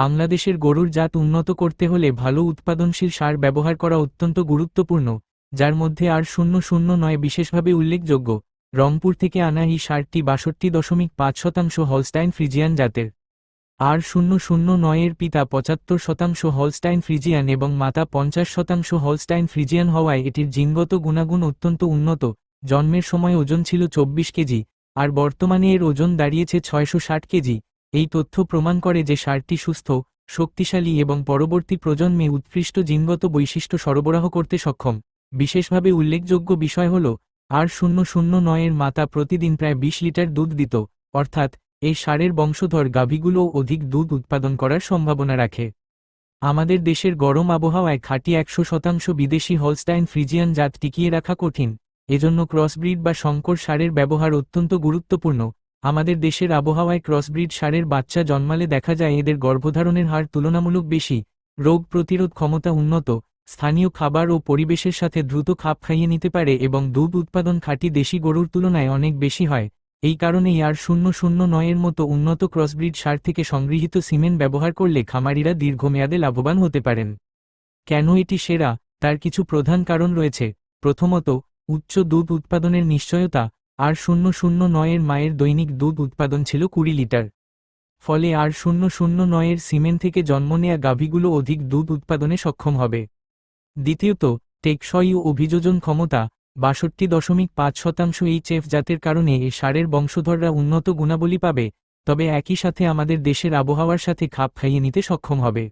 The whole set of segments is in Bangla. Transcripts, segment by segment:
বাংলাদেশের গরুর জাত উন্নত করতে হলে ভালো উৎপাদনশীল সার ব্যবহার করা অত্যন্ত গুরুত্বপূর্ণ, যার মধ্যে আর শূন্য শূন্য নয় বিশেষভাবে উল্লেখযোগ্য। রংপুর থেকে আনা এই সারটি বাষট্টি দশমিক পাঁচ শতাংশ হলস্টাইন ফ্রিজিয়ান জাতের। আর শূন্য শূন্য নয়ের পিতা পঁচাত্তর শতাংশ হলস্টাইন ফ্রিজিয়ান এবং মাতা পঞ্চাশ শতাংশ হলস্টাইন ফ্রিজিয়ান হওয়ায় এটির জিনগত গুণাগুণ অত্যন্ত উন্নত। জন্মের সময় ওজন ছিল চব্বিশ কেজি, আর বর্তমানে এর ওজন দাঁড়িয়েছে ছয়শো ষাট কেজি। এই তথ্য প্রমাণ করে যে সারটি সুস্থ, শক্তিশালী এবং পরবর্তী প্রজন্মে উৎকৃষ্ট জিনগত বৈশিষ্ট্য সরবরাহ করতে সক্ষম। বিশেষভাবে উল্লেখযোগ্য বিষয় হল, আর শূন্য শূন্য নয়ের মাতা প্রতিদিন প্রায় ২০ লিটার দুধ দিত, অর্থাৎ, এই সারের বংশধর গাভীগুলোও অধিক দুধ উৎপাদন করার সম্ভাবনা রাখে। আমাদের দেশের গরম আবহাওয়ায় খাঁটি একশো শতাংশ বিদেশি হলস্টাইন ফ্রিজিয়ান জাত টিকিয়ে রাখা কঠিন, এজন্য ক্রসব্রিড বা সংকর সারের ব্যবহার অত্যন্ত গুরুত্বপূর্ণ আমাদের দেশের আবহাওয়ায় ক্রসব্রিড সারের বাচ্চা জন্মালে দেখা যায় এদের গর্ভধারণের হার তুলনামূলক বেশি, রোগ প্রতিরোধ ক্ষমতা উন্নত, স্থানীয় খাবার ও পরিবেশের সাথে দ্রুত খাপ খাইয়ে নিতে পারে এবং দুধ উৎপাদন খাঁটি দেশি গরুর তুলনায় অনেক বেশি হয়। এই কারণেই আর শূন্য শূন্য নয়ের মতো উন্নত ক্রসব্রিড সার থেকে সংগৃহীত সিমেন্ট ব্যবহার করলে খামারিরা দীর্ঘমেয়াদে লাভবান হতে পারেন। কেন এটি সেরা? তার কিছু প্রধান কারণ রয়েছে। প্রথমত, উচ্চ দুধ উৎপাদনের নিশ্চয়তা আর শূন্য শূন্য নয়ের মায়ের দৈনিক দুধ উৎপাদন ছিল কুড়ি লিটার। ফলে আর শূন্য শূন্য নয়ের সিমেন্ট থেকে জন্ম নেয়া গাভীগুলো অধিক দুধ উৎপাদনে সক্ষম হবে। দ্বিতীয়ত, টেকসই ও অভিযোজন ক্ষমতা বাষট্টি দশমিক পাঁচ শতাংশ এই চেফ জাতের কারণে এ সারের বংশধররা উন্নত গুণাবলী পাবে, তবে একই সাথে আমাদের দেশের আবহাওয়ার সাথে খাপ খাইয়ে নিতে সক্ষম হবে।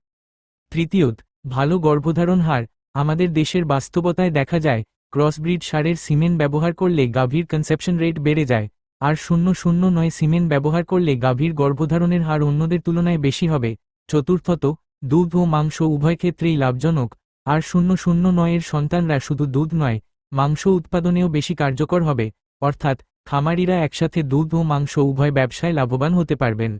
তৃতীয়ত, ভালো গর্ভধারণ হার। আমাদের দেশের বাস্তবতায় দেখা যায় ক্রসব্রিড সারের সিমেন্ট ব্যবহার করলে গাভীর কনসেপশন রেট বেড়ে যায়, আর শূন্য শূন্য নয় সিমেন্ট ব্যবহার করলে গাভীর গর্ভধারণের হার অন্যদের তুলনায় বেশি হবে। চতুর্থত, দুধ ও মাংস উভয় ক্ষেত্রেই লাভজনক, আর শূন্য শূন্য নয়ের সন্তানরা শুধু দুধ নয়, মাংস উৎপাদনেও বেশি কার্যকর হবে, অর্থাৎ খামারিরা একসাথে দুধ ও মাংস উভয় ব্যবসায় লাভবান হতে পারবেন।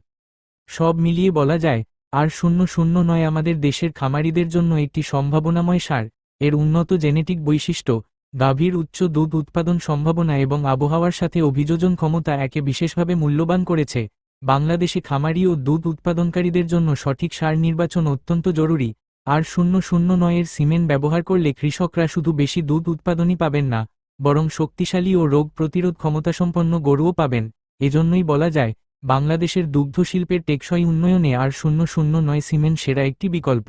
সব মিলিয়ে বলা যায়, আর শূন্য শূন্য নয় আমাদের দেশের খামারিদের জন্য একটি সম্ভাবনাময় সার, এর উন্নত জেনেটিক বৈশিষ্ট্য গাভীর উচ্চ দুধ উৎপাদন সম্ভাবনা এবং আবহাওয়ার সাথে অভিযোজন ক্ষমতা একে বিশেষভাবে মূল্যবান করেছে। বাংলাদেশে খামারি ও দুধ উৎপাদনকারীদের জন্য সঠিক সার নির্বাচন অত্যন্ত জরুরি। আর শূন্য শূন্য নয়ের সিমেন্ট ব্যবহার করলে কৃষকরা শুধু বেশি দুধ উৎপাদনই পাবেন না, বরং শক্তিশালী ও রোগ প্রতিরোধ ক্ষমতাসম্পন্ন গরুও পাবেন। এজন্যই বলা যায়, বাংলাদেশের দুগ্ধ শিল্পের টেকসই উন্নয়নে আর শূন্য শূন্য নয় সিমেন্ট সেরা একটি বিকল্প।